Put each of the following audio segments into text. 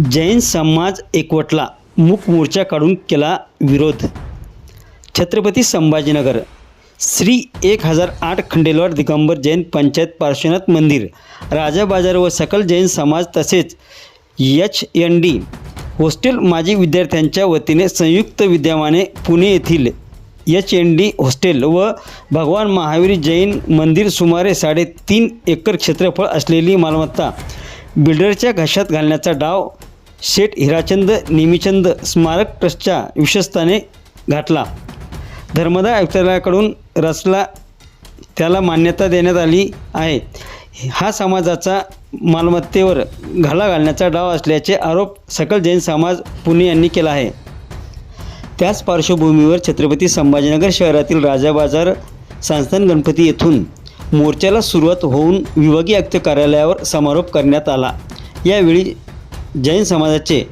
जैन समाज एकवटला मूक मोर्चा काढून केला विरोध. छत्रपती संभाजीनगर श्री एक हजार आठ खंडेलवाड दिगंबर जैन पंचायत पार्श्वनाथ मंदिर राजा बाजार व सकल जैन समाज तसेच एच एन डी हॉस्टेल माजी विद्यार्थ्यांच्या वतीने संयुक्त विद्यमाने पुणे येथील एच एन डी हॉस्टेल व भगवान महावीर जैन मंदिर सुमारे साडेतीन एकर क्षेत्रफळ असलेली मालमत्ता बिल्डरच्या घशात घालण्याचा डाव शेठ हिराचंद निमिचंद स्मारक ट्रस्टच्या विश्वस्ताने घातला. धर्मदाय आयुक्तालयाकडून रचला त्याला मान्यता देण्यात आली आहे. हा समाजाचा मालमत्तेवर घाला घालण्याचा डाव असल्याचे आरोप सकल जैन समाज पुणे यांनी केला आहे. त्याच पार्श्वभूमीवर छत्रपती संभाजीनगर शहरातील राजा बाजार संस्थान गणपती येथून मोर्चाला सुरुवात होऊन विभागीय आयुक्त कार्यालयावर समारोप करण्यात आला. यावेळी जैन समाजाचे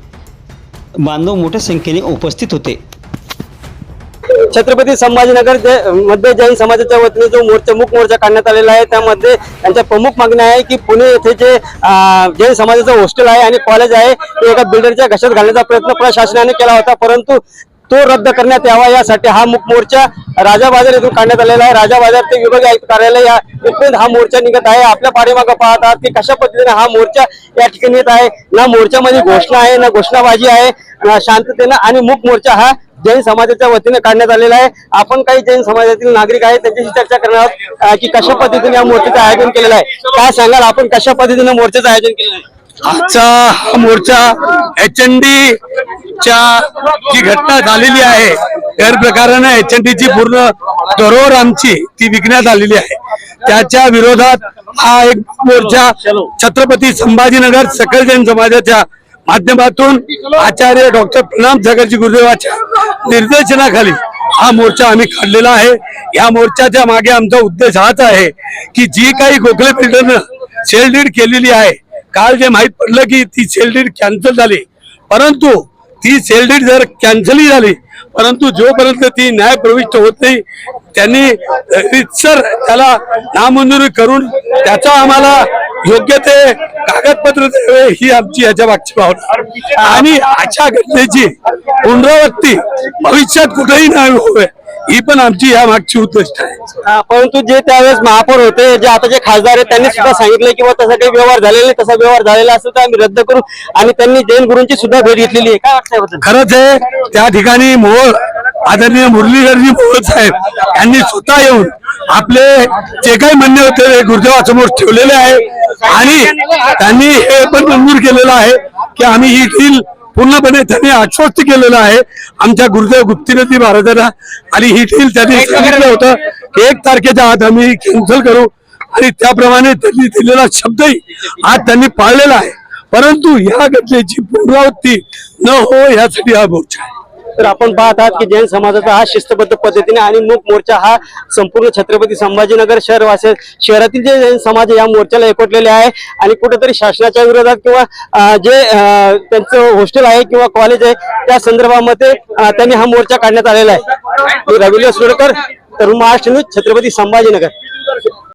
बांधव मोठ्या संख्येने उपस्थित होते. छत्रपती संभाजीनगरमध्ये जैन समाजाच्या वतीने जो मोर्चा मुख मोर्चा काढण्यात आलेला आहे त्यामध्ये त्यांच्या प्रमुख मागणी आहे की पुणे येथे जे जैन समाजाचं हॉस्टेल आहे आणि कॉलेज आहे ते एका बिल्डरच्या घशात घालण्याचा प्रयत्न प्रशासनाने केला होता परंतु तो रद्द करण्यात यावा. यासाठी हा मुख मोर्चा राजा बाजार येथून काढण्यात आलेला आहे. राजा बाजार ते विभागीय आयुक्त कार्यालय या इथून हा मोर्चा निघत आहे. आपल्या पाठीमागं पाहत आहात की कशा पद्धतीने हा मोर्चा या ठिकाणी येत आहे. ना मोर्चामध्ये घोषणा आहे ना घोषणाबाजी आहे ना शांततेनं आणि मुख मोर्चा हा जैन समाजाच्या वतीने काढण्यात आलेला आहे. आपण काही जैन समाजातील नागरिक आहेत त्यांच्याशी चर्चा करणार आहोत की कशा पद्धतीने या मोर्चाचं आयोजन केलेलं आहे. काय सांगाल आपण? कशा पद्धतीने मोर्चाचं आयोजन केलेलं आहे? आजचा हा मोर्चा एच एन डी च्या जी घटना झालेली आहे गैरप्रकारानं एच एन डी ची पूर्ण धरोहर आमची ती विकण्यात आलेली आहे. त्याच्या विरोधात हा एक मोर्चा छत्रपती संभाजीनगर सकल जैन समाजाच्या माध्यमातून आचार्य डॉक्टर प्रणाम सागरजी गुरुदेवाच्या निर्देशनाखाली हा मोर्चा आम्ही काढलेला आहे. या मोर्चाच्या मागे आमचा उद्देश हाच आहे की जी काही गोखले फिल्टरनं सेल डीड केलेली आहे काल जे माहीत पडलं की ती सेल डीड कॅन्सल झाली. परंतु ती सेल डीड जर कॅन्सलही झाली परंतु जोपर्यंत ती न्याय प्रविष्ट होत नाही त्यांनी रितसर त्याला नामंजुरी करून त्याचा आम्हाला योग्य ते कागदपत्र द्यावे ही आमची याच्या मागची भावना. आणि अशा घटनेची पुनरावृत्ती भविष्यात कुठेही नाही होवे. ही पण आमची या मागची उद्दिष्ट आहे. परंतु जे त्यावेळेस महापौर होते जे आता जे खासदार आहेत त्यांनी सुद्धा सांगितलं की बुवा तसा काही व्यवहार झालेला नाही तसा व्यवहार झालेला असेल तर आम्ही रद्द करू. आणि त्यांनी जैन गुरूंची सुद्धा भेट घेतलेली आहे. काय वाटतं याबद्दल? खरंच आहे त्या ठिकाणी मोहोळ आदरणीय मुरलीधरजी मोहोळ साहेब यांनी स्वतः येऊन आपले जे काही म्हणणे होते ते गुरुदेवासमोर ठेवलेले आहे. आणि त्यांनी हे पण मंजूर केलेलं आहे की आम्ही ही डील पूर्णपणे त्यांनी आश्वस्त केलेलं आहे. आमच्या गुरुदेव गुप्तीनदी महाराजांना आणि ही डील त्यांनी सांगितलं होतं की एक तारखेच्या आत आम्ही कॅन्सल करू. आणि त्याप्रमाणे त्यांनी दिलेला शब्दही आज त्यांनी पाळलेला आहे. परंतु या घटनेची पुनरावृत्ती न हो यासाठी हा मोर्चा आहे. तर आपण पाहत आहात की जैन समाजाचा हा शिस्तबद्ध पद्धतीने आणि मूक मोर्चा हा संपूर्ण छत्रपती संभाजीनगर शहरवासी शहरातील जे जैन समाज या मोर्चाला एकवटलेले आहे. आणि कुठेतरी शासनाच्या विरोधात किंवा जे त्यांचं हॉस्टेल आहे किंवा कॉलेज आहे त्या संदर्भामध्ये त्यांनी हा मोर्चा काढण्यात आलेला आहे. मी रविंद्र सुरकर तरुण महाराष्ट्र न्यूज छत्रपती संभाजीनगर.